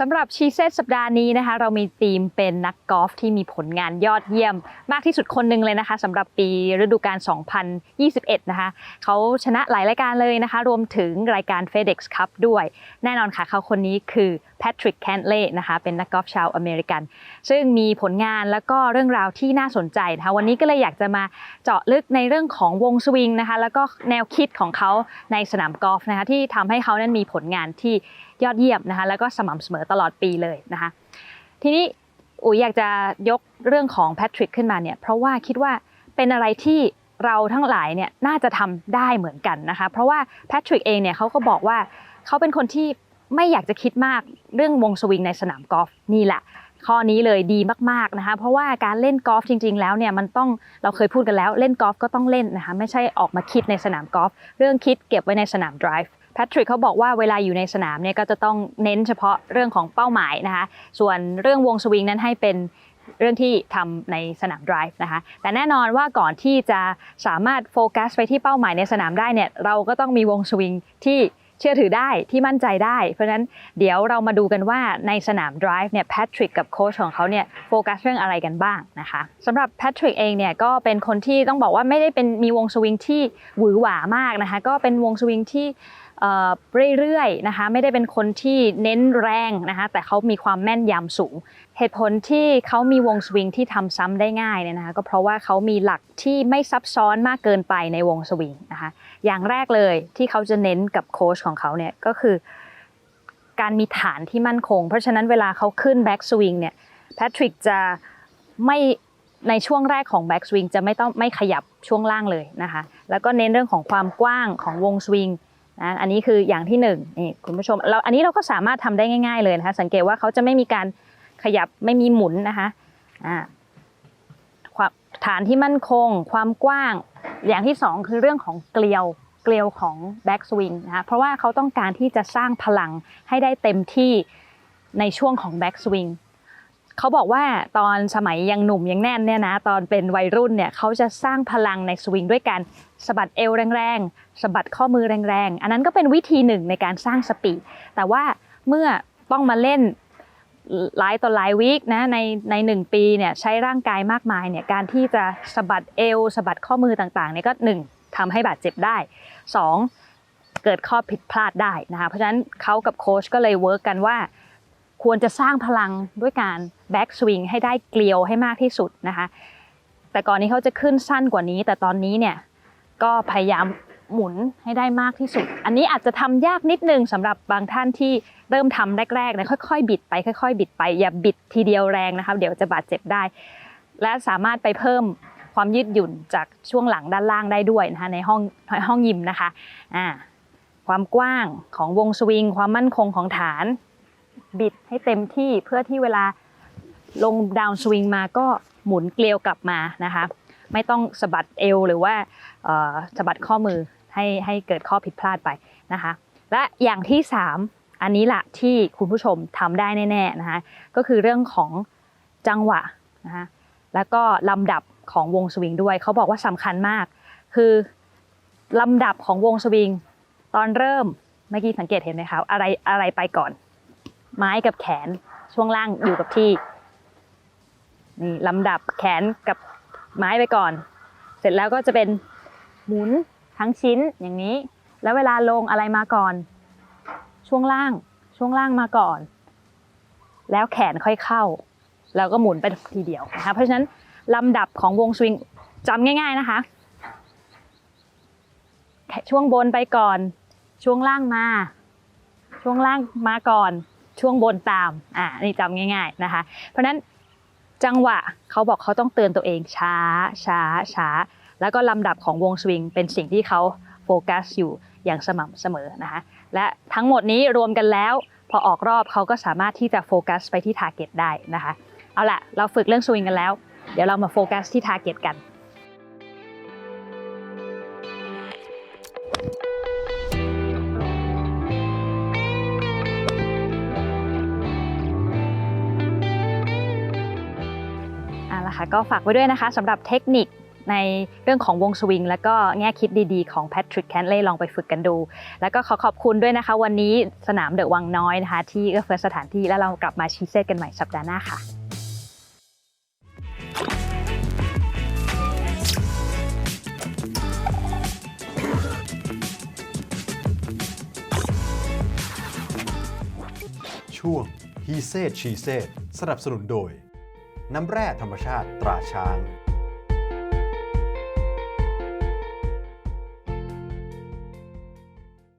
สำหรับชีเซตสัปดาห์นี้นะคะ เรามีธีมเป็นนักกอล์ฟที่มีผลงานยอดเยี่ยม มากที่สุดคนหนึ่งเลยนะคะสำหรับปีฤดูกาล 2021 นะคะเขาชนะหลายรายการเลยนะคะ รวมถึงรายการ FedEx Cup ด้วย แน่นอนค่ะเขาคนนี้คือแพทริกแคนเล่นะคะเป็นนักกอล์ฟชาวอเมริกัน ซึ่งมีผลงานแล้วก็เรื่องราวที่น่าสนใจนะคะวันนี้ก็เลยอยากจะมาเจาะลึกในเรื่องของวงสวิงนะคะแล้วก็แนวคิดของเขาในสนามกอล์ฟนะคะที่ทำให้เขานั้นมีผลงานที่ ยอดเยี่ยมนะคะแล้วก็สม่ำเสมอตลอดปีเลยนะคะทีนี้อุ๋ยอยากจะยกเรื่องของแพทริกขึ้นมาเนี่ยเพราะว่าคิดว่าเป็นอะไรที่เราทั้งหลายเนี่ยน่าจะทำได้เหมือนกันนะคะเพราะว่าแพทริกเองเนี่ยเขาก็บอกว่าเขาเป็นคนที่ไม่อยากจะคิดมากเรื่องวงสวิงในสนามกอล์ฟนี่แหละ ข้อนี้เลยดีมากๆนะคะเพราะว่าการเล่นกอล์ฟจริง ๆ แล้วเนี่ยมันต้องเราเคยพูดกันแล้วเล่นกอล์ฟก็ต้องเล่นนะคะไม่ใช่ออกมาคิดในสนามกอล์ฟเรื่องคิดเก็บไว้ในสนาม drive แพทริกเขาบอกว่าเวลาอยู่ในสนามเนี่ยก็จะต้องเน้นเฉพาะเรื่องของเป้าหมายนะคะ ส่วนเรื่องวงสวิงนั้นให้เป็นเรื่องที่ทำในสนาม drive นะคะ แต่แน่นอนว่าก่อนที่จะสามารถโฟกัสไปที่เป้าหมายในสนามได้เนี่ย เราก็ต้องมีวงสวิงที่เชื่อถือได้ที่มั่นใจได้ เพราะฉะนั้นเดี๋ยวเรามาดูกันว่าในสนาม drive เนี่ยแพทริกกับโค้ชของเขาเนี่ยโฟกัสเรื่องอะไรกันบ้างนะคะสำหรับแพทริกเองเนี่ยก็เป็นคนที่ต้องบอกว่าไม่ได้เป็นมีวงสวิงที่หวือหวามากนะคะ ก็เป็นวงสวิงที่ เรื่อยๆนะคะไม่ได้เป็นคนที่เน้นแรงนะคะแต่เขามีความแม่นยำสูง เหตุผลที่เขามีวงสวิงที่ทำซ้ำได้ง่ายเนี่ยนะคะก็เพราะว่าเขามีหลักที่ไม่ซับซ้อนมากเกินไปในวงสวิงนะคะอย่างแรกเลยที่เขาจะเน้นกับโค้ชของเขาเนี่ยก็คือ การมีฐานที่มั่นคง เพราะฉะนั้นเวลาเขาขึ้นแบ็กสวิงเนี่ยแพทริกจะไม่ในช่วงแรกของแบ็กสวิงจะไม่ต้องไม่ขยับช่วงล่างเลยนะคะแล้วก็เน้นเรื่องของความกว้างของวงสวิง นะอันนี้คืออย่างที่หนึ่งนี่คุณผู้ชมเราอันนี้เราก็สามารถทำได้ง่าย ๆเลยนะคะ สังเกตว่าเขาจะไม่มีการขยับไม่มีหมุนนะคะอ่าความฐานที่มั่นคง ความกว้าง อย่างที่สองคือเรื่องของเกลียวเกลียวของแบ็กสวิงนะคะเพราะว่าเขาต้องการที่จะสร้างพลังให้ได้เต็มที่ในช่วงของแบ็กสวิง เขาบอกว่าตอนสมัยยังหนุ่มยังแน่นเนี่ยนะตอนเป็นวัยรุ่นเนี่ยเขาจะสร้างพลังในสวิงด้วยการสะบัดเอวแรงๆสะบัดข้อมือแรงๆ อันนั้นก็เป็นวิธีหนึ่งในการสร้างสปีดแต่ว่าเมื่อต้องมาเล่นหลายต่อหลายวีคนะในในหนึ่งปีเนี่ยใช้ร่างกายมากมายเนี่ยการที่จะสะบัดเอวสะบัดข้อมือต่างๆเนี่ยก็หนึ่งทำให้บาดเจ็บได้สองเกิดข้อผิดพลาดได้นะคะเพราะฉะนั้นเขากับโค้ชก็เลยเวิร์กกันว่า ควรจะสร้างพลังด้วยการแบ็กสวิงให้ได้เกลียวให้มากที่สุดนะคะแต่ก่อนนี้เขาจะขึ้นสั้นกว่านี้ แต่ตอนนี้เนี่ยก็พยายามหมุนให้ได้มากที่สุด อันนี้อาจจะทำยากนิดนึงสำหรับบางท่านที่เริ่มทำแรกๆนะค่อยๆ บิดไปค่อยๆ บิดไปอย่าบิดทีเดียวแรงนะคะเดี๋ยวจะบาดเจ็บได้ และสามารถไปเพิ่มความยืดหยุ่นจากช่วงหลังด้านล่างได้ด้วยนะคะในห้องห้องยิมนะคะอ่าความกว้างของวงสวิง ความมั่นคงของฐาน บิดให้เต็มที่เพื่อที่เวลาลงดาวน์สวิงมาก็หมุนเกลียวกลับมานะคะ ไม่ต้องสะบัดเอวหรือว่าสะบัดข้อมือให้ให้เกิดข้อผิดพลาดไปนะคะ และอย่างที่ 3 อันนี้ละที่คุณผู้ชมทำได้แน่ๆนะคะก็คือเรื่องของจังหวะนะคะแล้วก็ลำดับของวงสวิงด้วยเขาบอกว่าสำคัญมาก คือลำดับของวงสวิงตอนเริ่มเมื่อกี้สังเกตเห็นไหมคะอะไรอะไรไปก่อน ไม้กับแขนช่วงล่างอยู่กับที่ นี่ลำดับแขนกับไม้ไปก่อน เสร็จแล้วก็จะเป็นหมุนทั้งชิ้นอย่างนี้ แล้วเวลาลงอะไรมาก่อน ช่วงล่างช่วงล่างมาก่อน แล้วแขนค่อยเข้า แล้วก็หมุนไปทีเดียวนะคะเพราะฉะนั้นลำดับของวงสวิงจำง่าย ๆนะคะช่วงบนไปก่อน ช่วงล่างมา ช่วงล่างมาก่อน ช่วงบนตามอ่านี่จำง่าย ๆนะคะ เพราะฉะนั้นจังหวะเขาบอกเขาต้องเตือนตัวเองช้าช้าช้าแล้วก็ลำดับของวงสวิงเป็นสิ่งที่เขาโฟกัสอยู่อย่างสม่ำเสมอนะคะและทั้งหมดนี้รวมกันแล้ว พอออกรอบเขาก็สามารถที่จะโฟกัสไปที่ทาร์เก็ตได้นะคะเอาละเราฝึกเรื่องสวิงกันแล้ว เดี๋ยวเรามาโฟกัสที่ทาร์เก็ตกัน เอาละคะ ก็ฝากไว้ด้วยนะคะสำหรับเทคนิคในเรื่องของวงสวิง แล้วก็แง่คิดดีๆ ของแพทริกแคนเล่ลองไปฝึกกันดู แล้วก็ขอขอบคุณด้วยนะคะ วันนี้สนามเดอะวังน้อยนะคะ ที่เอื้อเฟื้อสถานที่แล้วเรากลับมาชีเซตกันใหม่สัปดาห์หน้าค่ะช่วง He Said She Said สนับสนุนโดย น้ำแร่ธรรมชาติตราช้าง